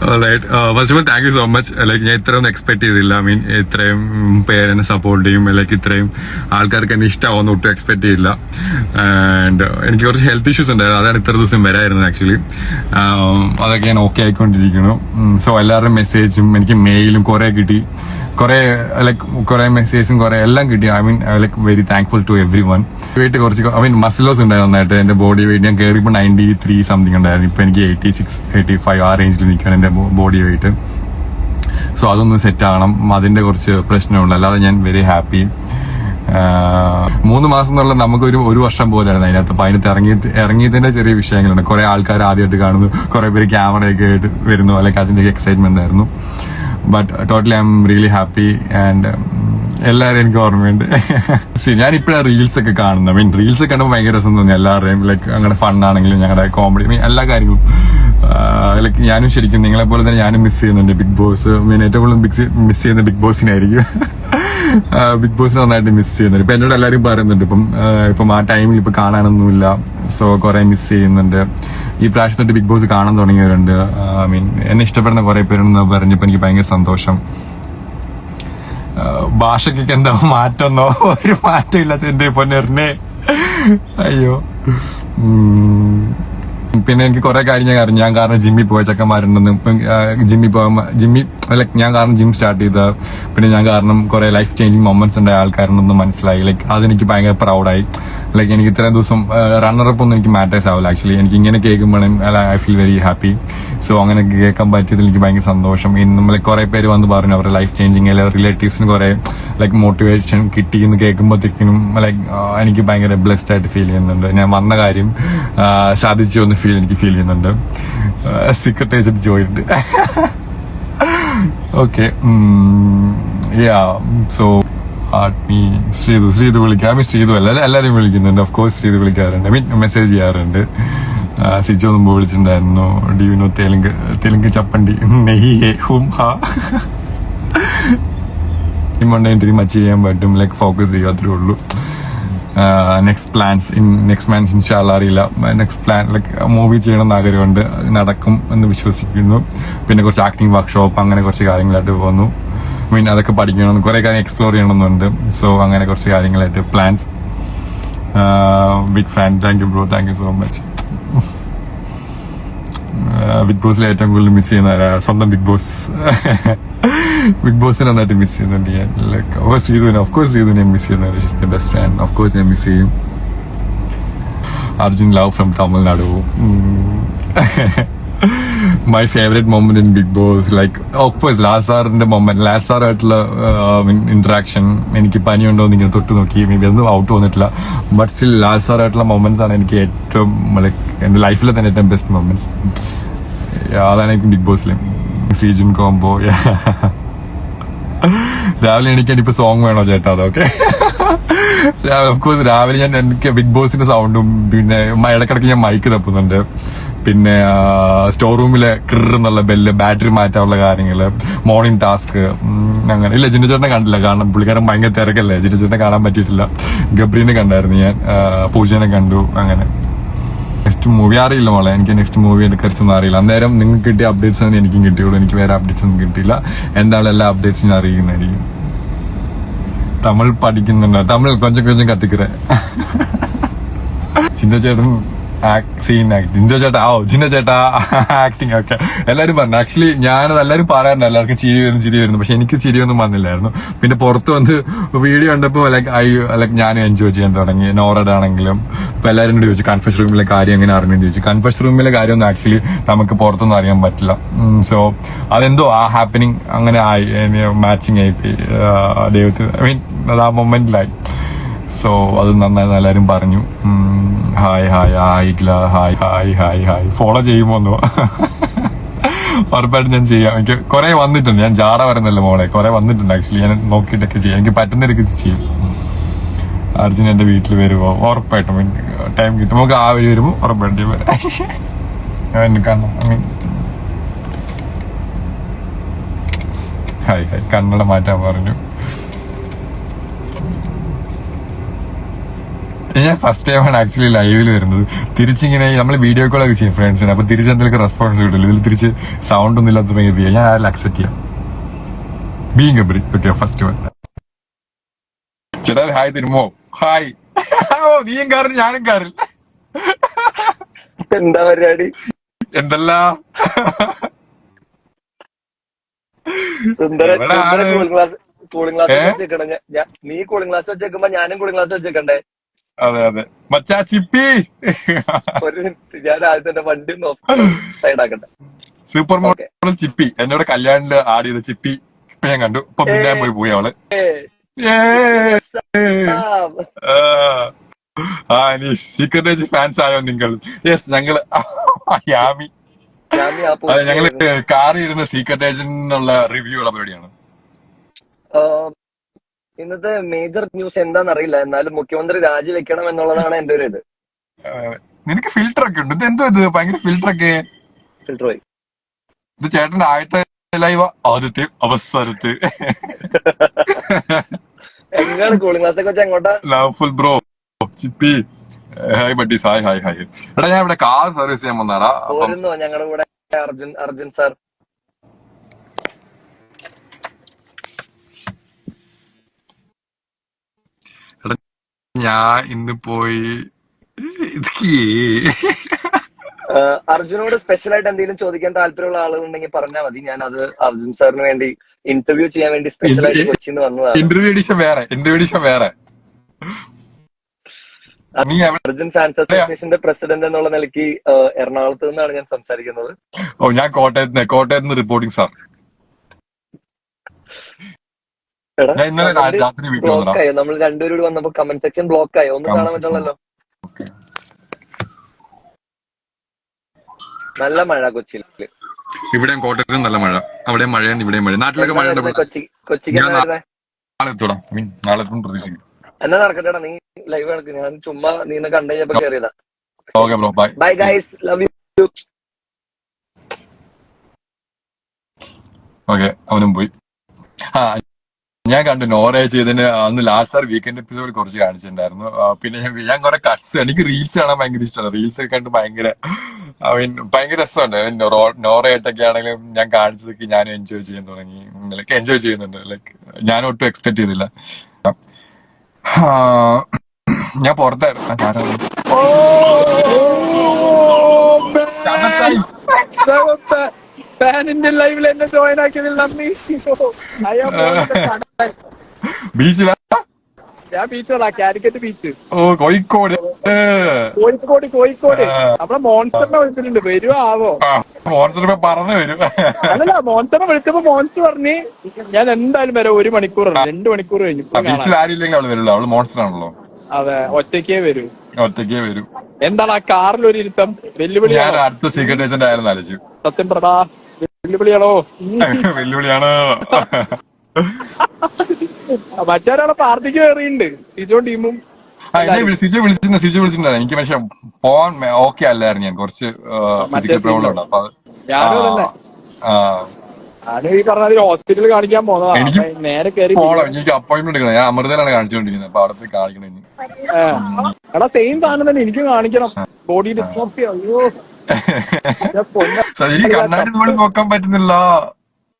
First thank you so much like ഞാൻ ഇത്രയൊന്നും expect ചെയ്തില്ല. ഐ മീൻ ഇത്രയും പേരെന്നെ സപ്പോർട്ട് ചെയ്യും. ലൈക്ക് ഇത്രയും ആൾക്കാർക്ക് എന്നെ ഇഷ്ടമാവുന്ന ഒട്ടും എക്സ്പെക്ട് ചെയ്തില്ല. ആൻഡ് എനിക്ക് കുറച്ച് ഹെൽത്ത് ഇഷ്യൂസ് ഉണ്ടായിരുന്നു. അതാണ് ഇത്ര ദിവസം വരായിരുന്നത് ആക്ച്വലി അതൊക്കെ ഞാൻ ഓക്കെ ആയിക്കൊണ്ടിരിക്കുന്നു. സോ എല്ലാവരുടെയും മെസ്സേജും എനിക്ക് മെയിലും കുറെ കിട്ടി. കുറെ ലൈക്ക് കുറെ മെസ്സേജും കുറെ എല്ലാം കിട്ടി. I mean like very thankful to everyone weight കുറച്ച് ഐ മീൻ മസിലോസ് ഉണ്ടായിരുന്നു നന്നായിട്ട്. എന്റെ ബോഡി വെയിറ്റ് ഞാൻ കയറിയപ്പോൾ നയന്റി ത്രീ സംതിങ് ഉണ്ടായിരുന്നു. ഇപ്പൊ എനിക്ക് എയ്റ്റി സിക്സ് എയ്റ്റി ഫൈവ് ആ റേഞ്ചിൽ നിൽക്കുകയാണ് എന്റെ ബോഡി വെയിറ്റ് സോ അതൊന്ന് സെറ്റ് ആവണം അതിന്റെ കുറച്ച് പ്രശ്നമുണ്ട്. അല്ലാതെ ഞാൻ വെരി ഹാപ്പി മൂന്ന് മാസം എന്നുള്ള നമുക്കൊരു ഒരു വർഷം പോലെയായിരുന്നു അതിനകത്ത്. അപ്പൊ അതിനകത്ത് ഇറങ്ങി ഇറങ്ങിയതിന്റെ ചെറിയ വിഷയങ്ങളുണ്ട്. കുറെ ആൾക്കാർ ആദ്യമായിട്ട് കാണുന്നു. കുറെ പേര് ക്യാമറയൊക്കെ ആയിട്ട് വരുന്നു. അല്ലെങ്കിൽ അതിന്റെ എക്സൈറ്റ്മെന്റ് ആയിരുന്നു. But totally I'm really happy and എല്ലാവരും എനിക്ക് ഓർമ്മയുണ്ട്. സി ഞാൻ ഇപ്പോഴാണ് റീൽസ് ഒക്കെ കാണുന്നത്. മീൻ റീൽസ് ഒക്കെ കണ്ടപ്പോൾ ഭയങ്കര രസം തോന്നി. എല്ലാവരുടെയും ലൈക്ക് ഞങ്ങളുടെ ഫണ്ണാണെങ്കിലും ഞങ്ങളുടെ കോമഡി മീൻ എല്ലാ കാര്യങ്ങളും. ലൈക്ക് ഞാനും ശരിക്കും നിങ്ങളെ പോലെ തന്നെ ഞാനും മിസ് ചെയ്യുന്നുണ്ട് ബിഗ് ബോസ് മീൻ ഏറ്റവും കൂടുതൽ ബിഗ് മിസ് ചെയ്യുന്ന ബിഗ് ബോസിനായിരിക്കും ബിഗ് ബോസ് നന്നായിട്ട് മിസ് ചെയ്യുന്നുണ്ട്. ഇപ്പം എന്നോട് എല്ലാവരും പറയുന്നുണ്ട്. ഇപ്പം ആ, ഇപ്പം ആ ടൈമിൽ ഇപ്പം കാണാനൊന്നുമില്ല. സോ കുറേ മിസ് ചെയ്യുന്നുണ്ട്. ഈ പ്രാവശ്യം തൊട്ട് ബിഗ് ബോസ് കാണാൻ തുടങ്ങിയവരുണ്ട്. ഐ മീൻ എന്നെ ഇഷ്ടപ്പെടുന്ന കുറെ പേരുണ്ടെന്ന് പറഞ്ഞപ്പോൾ എനിക്ക് ഭയങ്കര സന്തോഷം. ഭാഷയ്ക്കൊക്കെ എന്താ മാറ്റമെന്നോ ഒരു മാറ്റം ഇല്ലാത്ത എന്റെ പൊന്നെറിനെ അയ്യോ. പിന്നെ എനിക്ക് കുറെ കാര്യം ഞാൻ അറിഞ്ഞു. ഞാൻ കാരണം ജിമ്മിൽ പോയ ചെക്കന്മാരുണ്ടെന്നും ജിമ്മിൽ പോകാൻ ജിമ്മി ലൈക്ക് ഞാൻ കാരണം ജിം സ്റ്റാർട്ട് ചെയ്ത പിന്നെ ഞാൻ കാരണം കുറെ ലൈഫ് ചേഞ്ചിങ് മൊമെന്റ്സ് ഉണ്ടായ ആൾക്കാരുണ്ടെന്ന് മനസ്സിലായി. ലൈക്ക് അതെനിക്ക് ഭയങ്കര പ്രൗഡായി ലൈക്ക് എനിക്ക് ഇത്രയും ദിവസം റണ്ണറപ്പ് ഒന്നും എനിക്ക് മാറ്റേഴ്സ് ആവില്ല. ആക്ച്വലി എനിക്ക് ഇങ്ങനെ കേൾക്കുമ്പോഴേ I feel very happy so അങ്ങനെ കേൾക്കാൻ പറ്റിയതിൽ എനിക്ക് ഭയങ്കര സന്തോഷം. ഇന്നും ലൈക്ക് കുറെ പേര് വന്ന് പറഞ്ഞു അവരുടെ ലൈഫ് ചേഞ്ചിങ് അല്ലെങ്കിൽ റിലേറ്റീവ്സിന് കുറെ ലൈക്ക് മോട്ടിവേഷൻ കിട്ടി എന്ന് ലൈക്ക് എനിക്ക് ഭയങ്കര ബ്ലെസ്ഡ് ആയിട്ട് ഫീൽ ചെയ്യുന്നുണ്ട്. ഞാൻ വന്ന കാര്യം സാധിച്ചു എന്ന് ഫീൽ എനിക്ക് ഫീൽ ചെയ്യുന്നുണ്ട്. Secret agent joint okay so Athmi Sreethu Sreethu വിളിക്കാം ശ്രീതു അല്ല എല്ലാവരും വിളിക്കുന്നുണ്ട്. ഓഫ് കോഴ്സ് ശ്രീതു വിളിക്കാറുണ്ട്. ഐ മീൻ മെസ്സേജ് ചെയ്യാറുണ്ട്. സിജു മുമ്പ് വിളിച്ചിട്ടുണ്ടായിരുന്നു? ഡി വിനോ തെലുങ്ക് തെലുങ്ക് ചപ്പണ്ടി? നെയ്യേ ഹും ഹാ. മണ്ടേണ്ടി മച്ച് ചെയ്യാൻ പറ്റും. ലൈക്ക് ഫോക്കസ് ചെയ്യുക അത്രേ ഉള്ളൂ. Next plans in next plans ഇൻഷാല്ല അറിയില്ല. നെക്സ്റ്റ് പ്ലാൻ ലൈക്ക് മൂവി ചെയ്യണം എന്ന് ആഗ്രഹമുണ്ട്. നടക്കും എന്ന് വിശ്വസിക്കുന്നു. പിന്നെ കുറച്ച് ആക്ടിങ് വർക്ക്ഷോപ്പ് അങ്ങനെ കുറച്ച് കാര്യങ്ങളായിട്ട് പോകുന്നു മീൻ അതൊക്കെ പഠിക്കണം കുറെ കാര്യം എക്സ്പ്ലോർ ചെയ്യണമെന്നുണ്ട്. സോ അങ്ങനെ കുറച്ച് കാര്യങ്ങളായിട്ട് plans big fan thank you bro thank you so much big ബോസിൽ ഏറ്റവും കൂടുതൽ മിസ് ചെയ്യുന്ന? സ്വന്തം ബിഗ് ബോസ് ബിഗ് ബോസിനെ നന്നായിട്ട് മിസ് ചെയ്യുന്നുണ്ട് ഞാൻ. ഓഫ് സീതുവിനെ ഓഫ് കോഴ്സ് ശ്രീധുവിനെ മിസ് ചെയ്യുന്ന ബെസ്റ്റ് ഫ്രണ്ട് ഓഫ് കോഴ്സ് ഞാൻ മിസ് ചെയ്യും. Arjun love from Tamil Nadu my favourite moment in big boss like of course Lal സാറിന്റെ മൊമെന്റ് ലാൽ സാറായിട്ടുള്ള ഇന്ററാക്ഷൻ എനിക്ക് പനിയുണ്ടോ എന്ന് ഇങ്ങനെ തൊട്ട് നോക്കി മേ ബി ഒന്നും ഔട്ട് വന്നിട്ടില്ല. ബട്ട് സ്റ്റിൽ ലാൽ സാറായിട്ടുള്ള മൊമെന്റ്സ് ആണ് എനിക്ക് ഏറ്റവും ലൈക്ക് എന്റെ ലൈഫിലെ തന്നെ ഏറ്റവും ബെസ്റ്റ് മൊമെന്റ്സ് അതാണ് എനിക്ക് ബിഗ് ബോസിലെ ശ്രീജുൻ കോംബോ രാവിലെ എനിക്ക് ഇനിയിപ്പോ സോങ് വേണോ ചേട്ടാ അതൊക്കെ ഓഫ്കോഴ്സ് രാവിലെ ഞാൻ എനിക്ക് ബിഗ് ബോസിന്റെ സൗണ്ടും പിന്നെ ഇടക്കിടക്ക് ഞാൻ മൈക്ക് തപ്പുന്നുണ്ട്. പിന്നെ സ്റ്റോർ റൂമിലെ ക്രിർ എന്നുള്ള ബെല്ല് ബാറ്ററി മാറ്റാനുള്ള കാര്യങ്ങൾ മോർണിംഗ് ടാസ്ക് അങ്ങനെ. ഇല്ല ജിന്നു ചേട്ടനെ കണ്ടില്ല. കാരണം പുള്ളിക്കാരൻ ഭയങ്കര തിരക്കല്ലേ. ജിന്നു ചേട്ടനെ കാണാൻ പറ്റിയിട്ടില്ല. ഗബ്രീനെ കണ്ടായിരുന്നു ഞാൻ. പൂജനെ കണ്ടു. അങ്ങനെ. നെക്സ്റ്റ് മൂവി അറിയില്ല മോളെ. എനിക്ക് നെക്സ്റ്റ് മൂവി എടുക്കറിച്ചൊന്നും അറിയില്ല. അന്നേരം നിങ്ങൾക്ക് കിട്ടിയ അപ്ഡേറ്റ്സ് തന്നെ എനിക്കും കിട്ടിയുള്ളൂ. എനിക്ക് വേറെ അപ്ഡേറ്റ്സ് ഒന്നും കിട്ടിയില്ല. എന്താണ് എല്ലാ അപ്ഡേറ്റ്സ് ഞാൻ അറിയുന്നതായിരിക്കും. തമിഴ് പഠിക്കുന്നുണ്ട്. തമിഴ് കൊഞ്ചം കൊഞ്ചം കത്തിക്കറേ. ചിന്ത ചേട്ടൻ സീൻ ജിൻജോ ചേട്ടാ ഓ ജിൻഡോ ചേട്ടാ ആക്ടിങ് ഒക്കെ. എല്ലാരും പറഞ്ഞു. ആക്ച്വലി ഞാനത് എല്ലാരും പറയാറുണ്ട്. എല്ലാവർക്കും ചിരി വരുന്നു ചിരി വരുന്നു. പക്ഷെ എനിക്ക് ചിരിയൊന്നും വന്നില്ലായിരുന്നു. പിന്നെ പുറത്ത് വന്ന് വീഡിയോ കണ്ടപ്പോ ലൈക്ക് ഐ ലൈക്ക് ഞാൻ എൻജോയ് ചെയ്യാൻ തുടങ്ങി. നോറഡ് ആണെങ്കിലും ഇപ്പൊ എല്ലാവരും കൂടി ചോദിച്ചു കൺഫ്യൂഷൻ റൂമിലെ കാര്യം എങ്ങനെ അറിഞ്ഞു? ചോദിച്ചു. കൺഫ്യൂഷൻ റൂമിലെ കാര്യമൊന്നും ആക്ച്വലി നമുക്ക് പുറത്തൊന്നും അറിയാൻ പറ്റില്ല. സോ അതെന്തോ ആ ഹാപ്പനിങ് അങ്ങനെ ആയി. മാച്ചിങ് ആയി ദൈവത്തിൽ ഐ മീൻ അത് ആ മൊമെന്റിലായി സോ അത് നന്നായി എല്ലാവരും പറഞ്ഞു. Hi hi hi ഗ്ലാ hi hi hi hi follow ചെയ്യുമോന്നോ ഉറപ്പായിട്ട് ഞാൻ ചെയ്യാം. എനിക്ക് കുറെ വന്നിട്ടുണ്ട്. ഞാൻ ജാട വരുന്നല്ലോ മോളെ? കുറെ വന്നിട്ടുണ്ട് ആക്ച്വലി ഞാൻ നോക്കിയിട്ടൊക്കെ ചെയ്യാം. എനിക്ക് പറ്റുന്ന രീതിക്ക് ചെയ്യും. അർജുൻ എന്റെ വീട്ടിൽ വരുമോ ഉറപ്പായിട്ടും. ടൈം കിട്ടും. നമുക്ക് ആ വഴി വരുമ്പോൾ ഉറപ്പായിട്ടും വരാം. കാണണം. ഐ മീൻ ഹായ് ഹായ് കണ്ണട മാറ്റാൻ പറഞ്ഞു. ഞാൻ ഫസ്റ്റ് ടൈമാണ് ആക്ച്വലി ലൈവിൽ വരുന്നത്. തിരിച്ചിങ്ങനെ നമ്മൾ വീഡിയോ കോൾ ഒക്കെ ചെയ്യും ഫ്രണ്ട്സിന് അപ്പൊ തിരിച്ച് എന്തെങ്കിലും റെസ്പോൺസ് കിട്ടില്ല ഇതിൽ തിരിച്ച് സൗണ്ട് ഒന്നും ഇല്ലാത്ത ഭയങ്കര ഞാൻ അതിൽ അക്സെപ്റ്റ് ചെയ്യാം. Being Gabri. Okay first one ചേട്ടാ ഹായ് തിരുമോ? ഹായ് ഓ നീയും കാറിൽ ഞാനും കാറിൽ. എന്താ പരിപാടി? എന്തല്ല? നീ കൂളിംഗ് ക്ലാസ് വെച്ചേക്കുമ്പോ ഞാനും കൂളിംഗ് ക്ലാസ് വെച്ചേക്കണ്ടേ? അതെ അതെ. മച്ചാ ചിപ്പി. ഞാൻ ആദ്യം തന്നെ വണ്ടി സൈഡ് ആക്കട്ടെ. Super model Chippi. എന്നോട് കല്യാണിൽ ആഡ് ചെയ്ത ചിപ്പി. ഇപ്പൊ ഞാൻ കണ്ടു. ഇപ്പൊ പിന്നെ പോയി പോയി അവൾ. ആ. സീക്രട്ട് ഏജ് ഫാൻസ് ആയോ നിങ്ങൾ? യെസ് ഞങ്ങൾ. യാമി അതെ ഞങ്ങൾ കാറി കാറിൽ ഇരുന്ന് സീക്രട്ട് ഏജന്റിനുള്ള റിവ്യൂ ഉള്ള പരിപാടിയാണ്. ഇന്നത്തെ മേജർ ന്യൂസ് എന്താണെന്ന് അറിയില്ല എന്നാലും മുഖ്യമന്ത്രി രാജിവെക്കണം എന്നുള്ളതാണ് എന്റെ ഒരു ഇത്. നിനക്ക് ഫിൽട്ടർ ഒക്കെ ഉണ്ട്. ഇത് എന്തോ ഇത്? ഭയങ്കര ഫിൽട്ടർ ഒക്കെ. ഫിൽട്ടർ പോയി. ഇത് ചേട്ടന്റെ ആദ്യത്തെ ലൈവ് ആദ്യത്തെ അവസരത്തെ എങ്ങനെ കൂളിംഗ് ക്ലാസ് ഒക്കെ എങ്ങോട്ടാ? Loveful bro Chippi. Hi buddies hi hi hi എടാ ഞാൻ ഇവിടെ കാർ സർവീസ് ചെയ്യാൻ വന്നാടാ ഞങ്ങളുടെ കൂടെ? അർജുൻ അർജുൻ സാർ ഞാൻ ഇന്ന് പോയി അർജുനോട് സ്പെഷ്യൽ ആയിട്ട് എന്തെങ്കിലും ചോദിക്കാൻ താല്പര്യമുള്ള ആളുകളുണ്ടെങ്കിൽ പറഞ്ഞാൽ മതി. ഞാൻ അത് അർജുൻ സാറിന് വേണ്ടി ഇന്റർവ്യൂ ചെയ്യാൻ വേണ്ടി സ്പെഷ്യൽ ആയിട്ട് കൊച്ചിന്ന് വന്നതാണ്. ഇന്റർവ്യൂ എഡിഷൻ വേറെ ഇന്റർവ്യൂ എഡിഷൻ വേറെ. അർജുൻ ഫാൻസ് അസോസിയേഷന്റെ പ്രസിഡന്റ് എന്നുള്ള നിലയ്ക്ക് എറണാകുളത്ത് നിന്നാണ് ഞാൻ സംസാരിക്കുന്നത്. ഓ ഞാൻ കോട്ടയത്ത് കോട്ടയത്ത് നിന്ന് റിപ്പോർട്ടിംഗ് സാർ. ബ്ലോക്ക് വന്നടാ ആയോ? നമ്മൾ രണ്ടുപേരും കൂടി വന്നപ്പോ കമന്റ് സെക്ഷൻ ബ്ലോക്ക് ആയോ? ഒന്നും കാണാൻ പറ്റുള്ളല്ലോ നല്ല മഴ കൊച്ചിയിൽ. ഇവിടെയും കോട്ടയത്തും നല്ല മഴ. അവിടെ മഴയാണ് ഇവിടെയും മഴ നാട്ടിലൊക്കെ മഴ കൊച്ചി കൊച്ചിക്ക് നാളെ എത്തൂടാ. മീൻ നാളെ എത്തും പ്രതീക്ഷിക്കും എന്നാ നടക്കട്ടെടാ നീ ലൈവ് നടക്കും. ഞാൻ ചുമ്മാ നീ എന്നെ കണ്ടു കഴിഞ്ഞപ്പോ കയറിയതാ okay bro bye. Bye guys love you okay അവനും പോയി. ആ ഞാൻ കണ്ടു നോറേ ചെയ്തതിന് അന്ന് ലാസ്റ്റ് ആർ വീക്കെൻഡ് എപ്പിസോഡ് കുറച്ച് കാണിച്ചിട്ടുണ്ടായിരുന്നു പിന്നെ ഞാൻ ഞാൻ കുറെ കട്ട്സ് എനിക്ക് റീൽസ് കാണാൻ ഭയങ്കര ഇഷ്ടമാണ് റീൽസ് കണ്ട് ഭയങ്കര ഐ മീൻ ഭയങ്കര രസമുണ്ട് നോറയായിട്ടൊക്കെ ആണെങ്കിലും ഞാൻ കാണിച്ചതൊക്കെ ഞാൻ എൻജോയ് ചെയ്യാൻ തുടങ്ങി ലൈക്ക് എൻജോയ് ചെയ്യുന്നുണ്ട് ലൈക്ക് ഞാൻ ഒട്ടും എക്സ്പെക്ട് ചെയ്തില്ല ഞാൻ പുറത്തായിരുന്നു. ഫാനിന്റെ ലൈവിൽ എന്നെ ജോയിൻ ആക്കിയതിൽ നന്ദി ബീച്ചിലാ? ഞാൻ ബീച്ചുകളാ കാലിക്കറ്റ് ബീച്ച്. ഓ കോഴിക്കോട്. കോഴിക്കോട് കോഴിക്കോട്. നമ്മളെ മോൺസ്റ്ററിനെ വിളിച്ചിട്ടുണ്ട്. വരുവോ ആവോ? മോൺസ്റ്റർ ഇപ്പൊ പറഞ്ഞു വരും. അല്ലല്ല മോൺസ്റ്ററിനെ വിളിച്ചപ്പോ മോൺസ്റ്റർ പറഞ്ഞ് ഞാൻ എന്തായാലും വരാം ഒരു മണിക്കൂർ രണ്ട് മണിക്കൂർ കഴിഞ്ഞു. ബീച്ചിൽ ആരില്ലെങ്കിൽ അവൾ വരില്ല. അവൾ മോൺസ്റ്റർ ആണല്ലോ അതെ ഒറ്റയ്ക്കേ വരൂ. ഒറ്റയ്ക്കേ വരും. എന്താണ് ആ കാറിൽ ഒരു ഇരുത്തം ഞാൻ വെല്ലുവിളിയാണോ അടുത്ത സീക്രട്ട് ആയിരുന്നു ആലോചിച്ചു സത്യം വെല്ലുവിളിയാണോ വെല്ലുവിളിയാണോ? വെല്ലുവിളിയാണ്? മറ്റൊരാളെ പാർട്ടിക്ക് കയറിയിട്ടുണ്ട് സിജോ ടീമും സിജു വിളിച്ചിട്ടുണ്ട് സിജു വിളിച്ചിട്ടുണ്ടായിരുന്നു എനിക്ക് പക്ഷെ പോവാൻ ഓക്കെ അല്ലായിരുന്നു ഞാൻ. കുറച്ച് ഫിസിക്കൽ പ്രോബ്ലം ഉണ്ട്. അപ്പൊ ഞാനും ഈ പറഞ്ഞ ഹോസ്പിറ്റലിൽ കാണിക്കാൻ എനിക്ക് നേരെ കയറി പോണം. എനിക്ക് അപ്പോയിന്റ്മെന്റ് എടുക്കണം. ഞാൻ അമൃതയിലാണ് കാണിച്ചുകൊണ്ടിരിക്കുന്നത്. അപ്പൊ അവിടെ പോയി കാണിക്കണം ഇനി. എടാ സെയിം സാധനം തന്നെ എനിക്കും കാണിക്കണം. ബോഡി ഡിസ്ട്രോഫി അയ്യോ. എനിക്ക് കണ്ണാടി നോക്കാൻ പറ്റുന്നില്ല.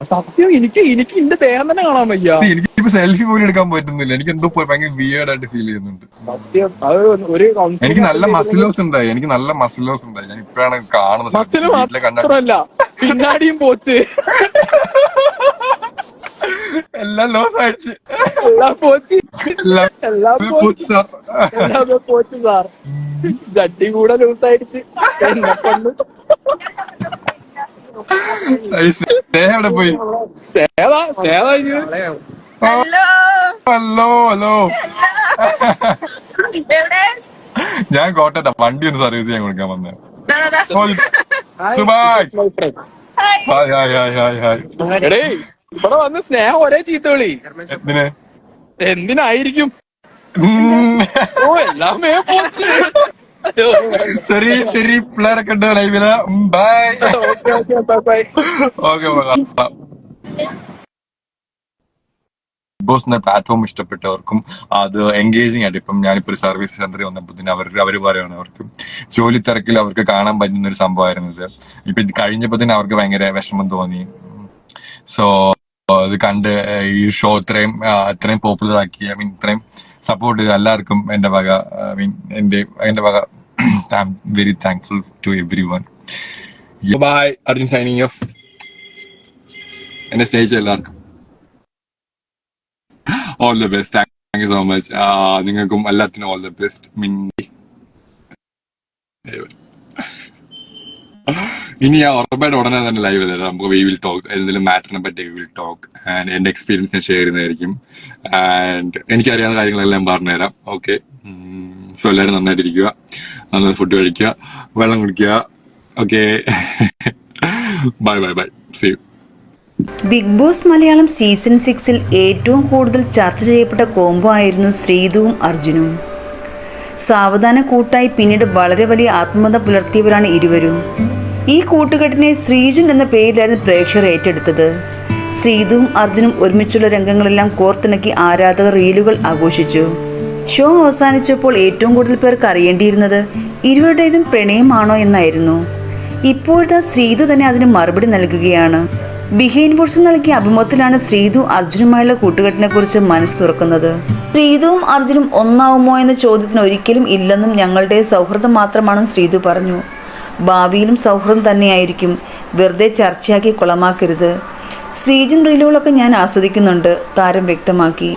സത്യം എനിക്ക് എനിക്ക് എന്റെ ദേഹം തന്നെ കാണാൻ വയ്യ. എനിക്ക് സെൽഫി പോലും എടുക്കാൻ പറ്റുന്നില്ല. എനിക്ക് എന്തോ ഭയങ്കര വിയേർഡ് ആയിട്ട് ഫീൽ ചെയ്യുന്നുണ്ട്. സത്യം അത് ഒരു എനിക്ക് നല്ല മസിൽ മസിലോസ് ഉണ്ടായി. എനിക്ക് നല്ല മസിലോസ് ഉണ്ടായി. ഞാൻ ഇപ്പോഴാണ് കാണുന്നത്. മാത്രമല്ല പിന്നാടിയും പോച്ച്. എല്ലാം ലോസ് അടിച്ച് എല്ലാം പോച്ച്. എല്ലാം പോച്ച്. സാർ എല്ലാം പോച്ച് സാർ. ജഡ്ഡി കൂടെ ലൂസ് അടിച്ച് എന്നെ സ്നേഹം എവിടെ പോയി സേതാ ഇത് ഹലോ. ഹലോ. ഞാൻ കോട്ടയത്താ. വണ്ടി ഒന്ന് സർവീസ് ചെയ്യാൻ കൊടുക്കാൻ വന്നേ. Hi. Hi hi hi hi എടേ ഇവിടെ വന്ന് സ്നേഹം ഒരേ ചീത്ത വിളി എന്തിന്? എന്തിനായിരിക്കും. ഓ എല്ലാമേ ശരി ശരി പിള്ളേരൊക്കെ ഉണ്ട് ലൈവിൽ bye okay okay bye bye okay boss എന്ന പ്ലാറ്റ്ഫോം ഇഷ്ടപ്പെട്ടവർക്കും അത് എൻഗേജിങ് ആയിട്ട് ഇപ്പം ഞാനിപ്പോ ഒരു സർവീസ് സെന്ററിൽ വന്നപ്പോൾ അവർ അവർ പറയുകയാണ് അവർക്ക് ജോലി തിരക്കിൽ അവർക്ക് കാണാൻ പറ്റുന്ന ഒരു സംഭവമായിരുന്നു ഇത്. ഇപ്പൊ കഴിഞ്ഞപ്പോ തന്നെ അവർക്ക് ഭയങ്കര വിഷമം തോന്നി. സോ ഇത് കണ്ട് ഈ ഷോ ഇത്രയും ഇത്രയും പോപ്പുലർ ആക്കി ഐ മീൻ ഇത്രയും സപ്പോർട്ട് ചെയ്ത് എല്ലാവർക്കും എന്റെ വക ഐ മീൻ എന്റെ എന്റെ വക am very thankful to everyone bye Arjun signing off എന്നെ സ്നേഹിച്ച എല്ലാവർക്കും. All the best thank you so much നിങ്ങൾക്കും എല്ലാത്തിനും ഓൾ ദ ബെസ്റ്റ് മീൻ ഇനി ഞാൻ ഉറപ്പായിട്ട് ഉടനെ തന്നെ ലൈവ് തരാം നമുക്ക് വി വിൽ ടോക്ക് എന്തെങ്കിലും മാറ്ററിനെ പറ്റി വി വിൽ ടോക്ക് ആൻഡ് എന്റെ എക്സ്പീരിയൻസ് ഞാൻ ഷെയർ ചെയ്യുന്നതായിരിക്കും. ആൻഡ് എനിക്കറിയാവുന്ന കാര്യങ്ങളെല്ലാം പറഞ്ഞുതരാം. ഓക്കെ സോ എല്ലാവരും നന്നായിട്ടിരിക്കുക. നല്ല ഫുഡ് കഴിക്കുക. വെള്ളം കുടിക്കുക. Okay bye bye bye see you big boss Malayalam season സിക്സിൽ ഏറ്റവും കൂടുതൽ ചർച്ച ചെയ്യപ്പെട്ട കോംബോ ആയിരുന്നു ശ്രീതുവും അർജുനും. സാവധാന കൂട്ടായി പിന്നീട് വളരെ വലിയ ആത്മബന്ധം പുലർത്തിയവരാണ് ഇരുവരും. ഈ കൂട്ടുകെട്ടിനെ ശ്രീജുൻ എന്ന പേരിലായിരുന്നു പ്രേക്ഷകർ ഏറ്റെടുത്തത്. ശ്രീതുവും അർജുനും ഒരുമിച്ചുള്ള രംഗങ്ങളെല്ലാം കോർത്തിണക്കി ആരാധകർ റീലുകൾ ആഘോഷിച്ചു. ഷോ അവസാനിച്ചപ്പോൾ ഏറ്റവും കൂടുതൽ പേർക്ക് അറിയേണ്ടിയിരുന്നത് ഇരുവരുടേതും പ്രണയമാണോ എന്നായിരുന്നു. ഇപ്പോഴത്തെ ശ്രീതു തന്നെ അതിന് മറുപടി നൽകുകയാണ്. ബിഹൈൻ ബോർഡ്സ് നൽകിയ അഭിമുഖത്തിലാണ് ശ്രീതു അർജുനുമായുള്ള കൂട്ടുകെട്ടിനെ കുറിച്ച് മനസ്സ് തുറക്കുന്നത്. ശ്രീതുവും അർജുനും ഒന്നാവുമോ എന്ന ചോദ്യത്തിന് ഒരിക്കലും ഇല്ലെന്നും ഞങ്ങളുടെ സൗഹൃദം മാത്രമാണെന്നും ശ്രീതു പറഞ്ഞു. ഭാവിയിലും സൗഹൃദം തന്നെയായിരിക്കും. വെറുതെ ചർച്ചയാക്കി കുളമാക്കരുത്. ശ്രീജൻ റീലുകളൊക്കെ ഞാൻ ആസ്വദിക്കുന്നുണ്ട് താരം വ്യക്തമാക്കി.